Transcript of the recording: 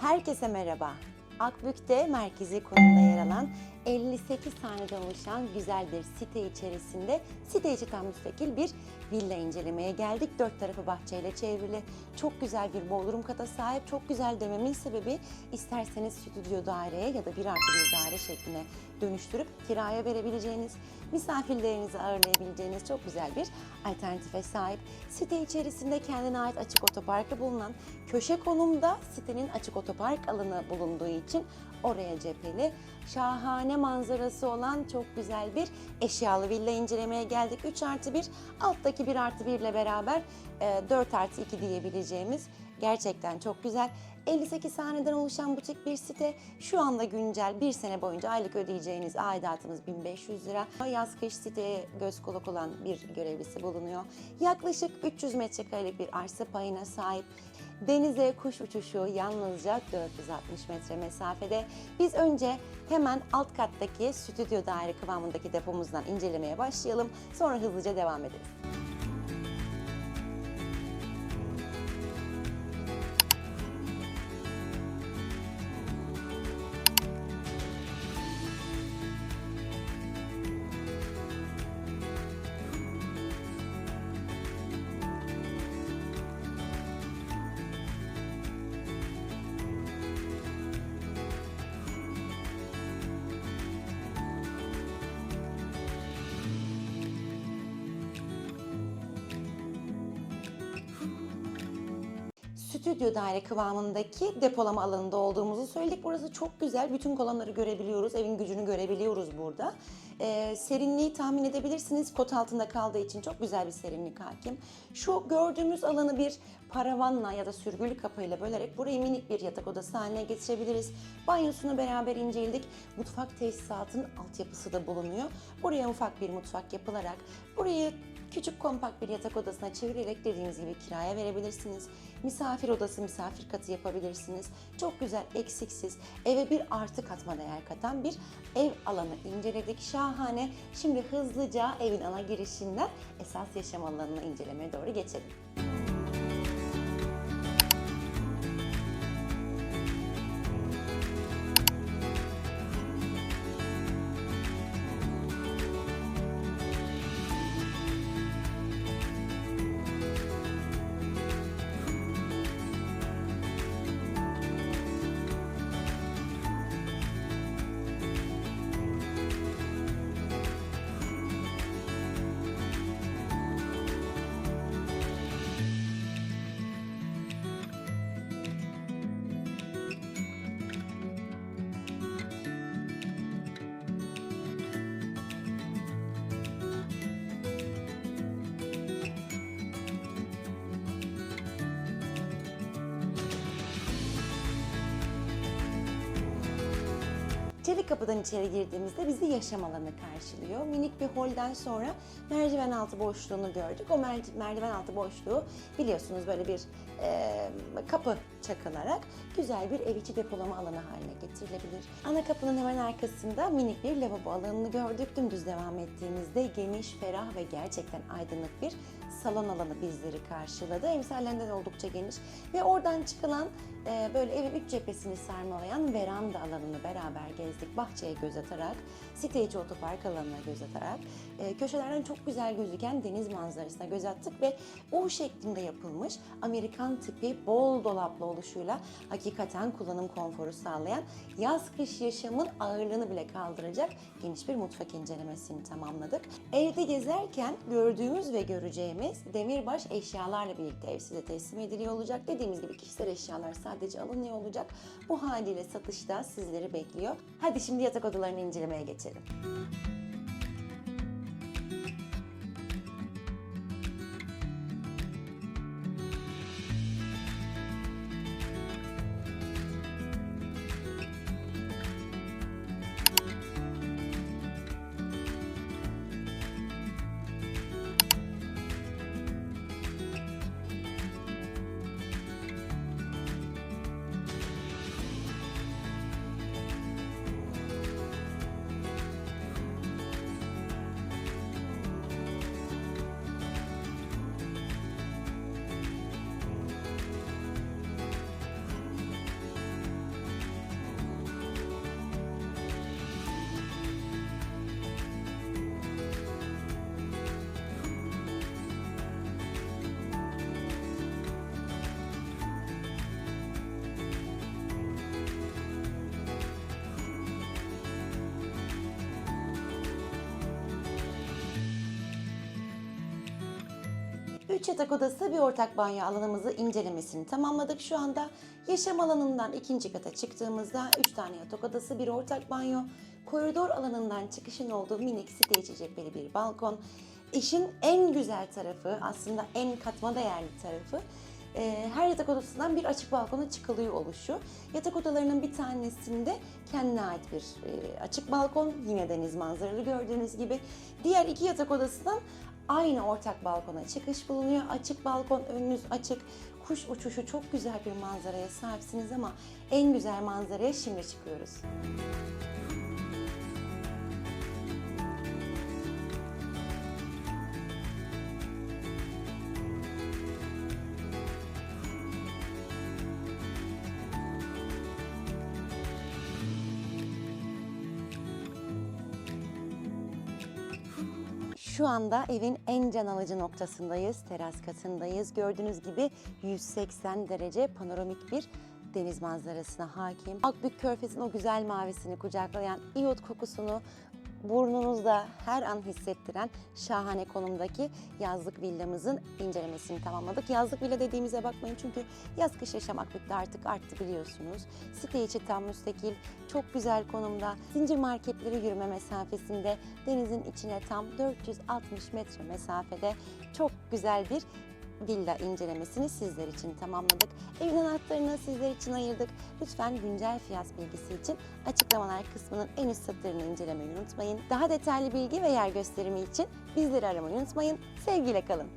Herkese merhaba. Akbük'te merkezi konumda yer alan 58 haneden oluşan güzel bir site içerisinde site içi tam müstakil bir villa incelemeye geldik. Dört tarafı bahçeyle çevrili. Çok güzel bir bodrum kata sahip. Çok güzel dememin sebebi isterseniz stüdyo daireye ya da bir artı bir daire şekline dönüştürüp kiraya verebileceğiniz, misafirlerinizi ağırlayabileceğiniz çok güzel bir alternatife sahip. Site içerisinde kendine ait açık otoparkı bulunan köşe konumda sitenin açık otopark alanı bulunduğu için oraya cepheli şahane manzarası olan çok güzel bir eşyalı villa incelemeye geldik. 3 artı 1, alttaki 1 artı 1 ile beraber e, 4 artı 2 diyebileceğimiz gerçekten çok güzel. 58 haneden oluşan butik bir site. Şu anda güncel bir sene boyunca aylık ödeyeceğiniz aidatımız 1500 lira. Yaz kış siteye göz kulak olan bir görevlisi bulunuyor. Yaklaşık 300 metrekarelik bir arsa payına sahip. Denize kuş uçuşu yalnızca 460 metre mesafede. Biz önce hemen alt kattaki stüdyo daire kıvamındaki depomuzdan incelemeye başlayalım. Sonra hızlıca devam ederiz. Stüdyo daire kıvamındaki depolama alanında olduğumuzu söyledik. Burası çok güzel. Bütün kolonları görebiliyoruz. Evin gücünü görebiliyoruz burada. Ee, serinliği tahmin edebilirsiniz. Kot altında kaldığı için çok güzel bir serinlik hakim. Şu gördüğümüz alanı bir paravanla ya da sürgülü kapıyla bölerek burayı minik bir yatak odası haline getirebiliriz. Banyosunu beraber inceledik. Mutfak tesisatının altyapısı da bulunuyor. Buraya ufak bir mutfak yapılarak burayı küçük kompakt bir yatak odasına çevirerek dediğimiz gibi kiraya verebilirsiniz. Misafir odası, misafir katı yapabilirsiniz. Çok güzel, eksiksiz, eve bir artı katma değer katan bir ev alanı inceledik. Şahane. Şimdi hızlıca evin ana girişinden esas yaşam alanını incelemeye doğru geçelim. Çelik kapıdan içeri girdiğimizde bizi yaşam alanı karşılıyor. Minik bir holden sonra merdiven altı boşluğunu gördük. O mer- merdiven altı boşluğu biliyorsunuz böyle bir e, kapı çakılarak güzel bir ev içi depolama alanı haline getirilebilir. Ana kapının hemen arkasında minik bir lavabo alanını gördük. Dümdüz devam ettiğimizde geniş, ferah ve gerçekten aydınlık bir salon alanı bizleri karşıladı. Emsallerinden oldukça geniş ve oradan çıkılan e, böyle evin üç cephesini sarmalayan veranda alanını beraber gezdik. Bahçeye göz atarak, site içi otopark alanına göz atarak, e, köşelerden çok güzel gözüken deniz manzarasına göz attık ve U şeklinde yapılmış Amerikan tipi bol dolaplı oluşuyla hakikaten kullanım konforu sağlayan yaz kış yaşamın ağırlığını bile kaldıracak geniş bir mutfak incelemesini tamamladık. Evde gezerken gördüğümüz ve göreceğimiz demirbaş eşyalarla birlikte ev size teslim ediliyor olacak. Dediğimiz gibi kişisel eşyalar sadece alınıyor olacak. Bu haliyle satışta sizleri bekliyor. Hadi şimdi yatak odalarını incelemeye geçelim. 3 yatak odası bir ortak banyo alanımızı incelemesini tamamladık. Şu anda yaşam alanından ikinci kata çıktığımızda 3 tane yatak odası bir ortak banyo, koridor alanından çıkışın olduğu minik site içi cepheli bir balkon. İşin en güzel tarafı aslında en katma değerli tarafı e, her yatak odasından bir açık balkona çıkılıyor oluşu. Yatak odalarının bir tanesinde kendine ait bir e, açık balkon, yine deniz manzaralı gördüğünüz gibi. Diğer iki yatak odasından aynı ortak balkona çıkış bulunuyor. Açık balkon, önünüz açık, kuş uçuşu çok güzel bir manzaraya sahipsiniz ama en güzel manzaraya şimdi çıkıyoruz. Şu anda evin en can alıcı noktasındayız. Teras katındayız. Gördüğünüz gibi 180 derece panoramik bir deniz manzarasına hakim. Akbük Körfezi'nin o güzel mavisini kucaklayan iyot kokusunu burnunuzda her an hissettiren şahane konumdaki yazlık villamızın incelemesini tamamladık. Yazlık villa dediğimize bakmayın çünkü yaz kış yaşam Akbük'te artık arttı biliyorsunuz. Site içi tam müstakil, çok güzel konumda, zincir marketleri yürüme mesafesinde, denizin içine tam 460 metre mesafede çok güzel bir villa incelemesini sizler için tamamladık. Evin anahtarını sizler için ayırdık. Lütfen güncel fiyat bilgisi için açıklamalar kısmının en üst satırını incelemeyi unutmayın. Daha detaylı bilgi ve yer gösterimi için bizleri aramayı unutmayın. Sevgiyle kalın.